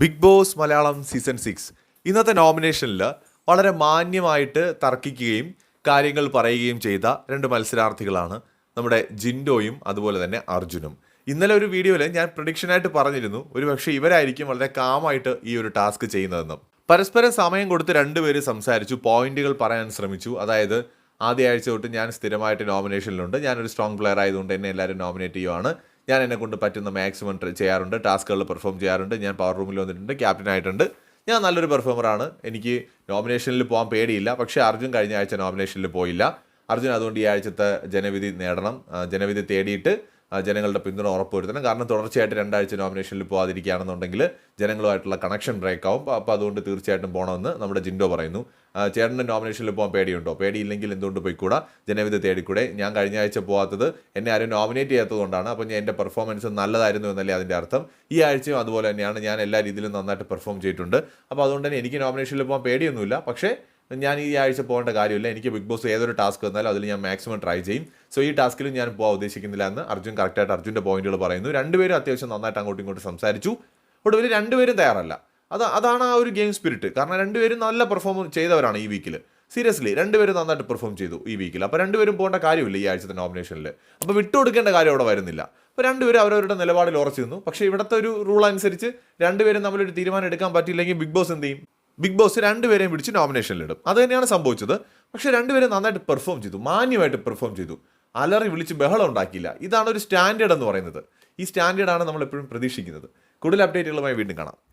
Bigg Boss Malayalam season six. ഇന്നത്തെ നോമിനേഷനിൽ വളരെ മാന്യമായിട്ട് തർക്കിക്കുകയും കാര്യങ്ങൾ പറയുകയും ചെയ്ത രണ്ട് മത്സരാർത്ഥികളാണ് നമ്മുടെ ജിൻഡോയും അതുപോലെ തന്നെ അർജുനും. ഇന്നലെ ഒരു വീഡിയോയിൽ ഞാൻ പ്രഡിക്ഷനായിട്ട് പറഞ്ഞിരുന്നു ഒരു പക്ഷേ ഇവരായിരിക്കും വളരെ കാമായിട്ട് ഈ ഒരു ടാസ്ക് ചെയ്യുന്നതെന്നും. പരസ്പരം സമയം കൊടുത്ത് രണ്ടുപേര് സംസാരിച്ചു പോയിന്റുകൾ പറയാൻ ശ്രമിച്ചു. അതായത് ആദ്യ ആഴ്ച തൊട്ട് ഞാൻ സ്ഥിരമായിട്ട് നോമിനേഷനിലുണ്ട് ഞാനൊരു സ്ട്രോങ് പ്ലെയർ ആയതുകൊണ്ട് എന്നെ എല്ലാവരും നോമിനേറ്റ് ചെയ്യുവാണ്. ഞാൻ എന്നെ കൊണ്ട് പറ്റുന്ന മാക്സിമം ചെയ്യാറുണ്ട്. ടാസ്കുകൾ പെർഫോം ചെയ്യാറുണ്ട്. ഞാൻ പവർ റൂമിൽ വന്നിട്ടുണ്ട്. ക്യാപ്റ്റൻ ആയിട്ടുണ്ട്. ഞാൻ നല്ലൊരു പെർഫോമറാണ് എനിക്ക് നോമിനേഷനിൽ പോകാൻ പേടിയില്ല. പക്ഷേ അർജുൻ കഴിഞ്ഞ ആഴ്ച നോമിനേഷനിൽ പോയില്ല. അർജുൻ അതുകൊണ്ട് ഈ ആഴ്ചത്തെ ജനവിധി നേടണം. ജനവിധി തേടിയിട്ട് ജനങ്ങളുടെ പിന്തുണ ഉറപ്പുവരുത്തണം. കാരണം തുടർച്ചയായിട്ട് രണ്ടാഴ്ച നോമിനേഷനിൽ പോകാതിരിക്കുകയാണെന്നുണ്ടെങ്കിൽ ജനങ്ങളുമായിട്ടുള്ള കണക്ഷൻ ബ്രേക്ക് ആവും അപ്പോൾ അതുകൊണ്ട് തീർച്ചയായിട്ടും പോകണമെന്ന് നമ്മുടെ ജിൻഡോ പറയുന്നു. ചേട്ടന്റെ നോമിനേഷനിൽ പോകാൻ പേടിയുണ്ടോ? പേടിയില്ലെങ്കിൽ എന്തുകൊണ്ട് പോയിക്കൂടാ? ജനവിധി തേടിക്കൂടെ. ഞാൻ കഴിഞ്ഞ ആഴ്ച പോകാത്തത് എന്നെ ആരും നോമിനേറ്റ് ചെയ്യാത്തതുകൊണ്ടാണ് അപ്പോൾ ഞാൻ എന്റെ പെർഫോമൻസ് നല്ലതായിരുന്നു എന്നല്ലേ അതിന്റെ അർത്ഥം. ഈ ആഴ്ചയും അതുപോലെ തന്നെയാണ് ഞാൻ എല്ലാ രീതിയിലും നന്നായിട്ട് പെർഫോം ചെയ്തിട്ടുണ്ട്. അപ്പോൾ അതുകൊണ്ട് തന്നെ എനിക്ക് നോമിനേഷനിൽ പോകാൻ പേടിയൊന്നുമില്ല. പക്ഷേ ഞാൻ ഈ ആഴ്ച പോകേണ്ട കാര്യമില്ല. എനിക്ക് ബിഗ് ബോസ് ഏതൊരു ടാസ്ക് വന്നാലും അതിൽ ഞാൻ മാക്സിമം ട്രൈ ചെയ്യും. സോ ഈ ടാസ്കിലും ഞാൻ പോകാൻ ഉദ്ദേശിക്കുന്നില്ല എന്ന് അർജുൻ കറക്റ്റായിട്ട് അർജുന്റെ പോയിന്റുകൾ പറയുന്നു. രണ്ടുപേരും അത്യാവശ്യം നന്നായിട്ട് അങ്ങോട്ടും ഇങ്ങോട്ടും സംസാരിച്ചു. ഒടുവിൽ രണ്ടുപേരും തയ്യാറല്ല. അത് അതാണ് ആ ഒരു ഗെയിം സ്പിരിറ്റ് കാരണം രണ്ടുപേരും നല്ല പെർഫോം ചെയ്തവരാണ് ഈ വീക്കിൽ സീരിയസ്ലി രണ്ടുപേരും നന്നായിട്ട് പെർഫോം ചെയ്തു ഈ വീക്കിൽ അപ്പോൾ രണ്ടുപേരും പോകേണ്ട കാര്യമില്ല ഈ ആഴ്ചത്തെ നോമിനേഷനിൽ അപ്പോൾ വിട്ടുകൊടുക്കേണ്ട കാര്യം അവിടെ വരുന്നില്ല. അപ്പോൾ രണ്ടുപേരും അവരവരുടെ നിലപാടിൽ ഉറച്ചു നിന്നു. പക്ഷേ ഇവിടുത്തെ ഒരു റൂൾ അനുസരിച്ച് രണ്ടുപേരും തമ്മിലൊരു തീരുമാനം എടുക്കാൻ പറ്റില്ലെങ്കിൽ ബിഗ് ബോസ് എന്ത് ചെയ്യും? ബിഗ് ബോസ് രണ്ടുപേരെയും പിടിച്ച് നോമിനേഷനിലിടും അത് തന്നെയാണ് സംഭവിച്ചത്. പക്ഷേ രണ്ടുപേരും നന്നായിട്ട് പെർഫോം ചെയ്തു. മാന്യമായിട്ട് പെർഫോം ചെയ്തു. അലറി വിളിച്ച് ബഹളം ഉണ്ടാക്കിയില്ല. ഇതാണ് ഒരു സ്റ്റാൻഡേർഡ് എന്ന് പറയുന്നത്. ഈ സ്റ്റാൻഡേർഡാണ് നമ്മൾ എപ്പോഴും പ്രതീക്ഷിക്കുന്നത്. കൂടുതൽ അപ്ഡേറ്റുകളുമായി വീണ്ടും കാണാം.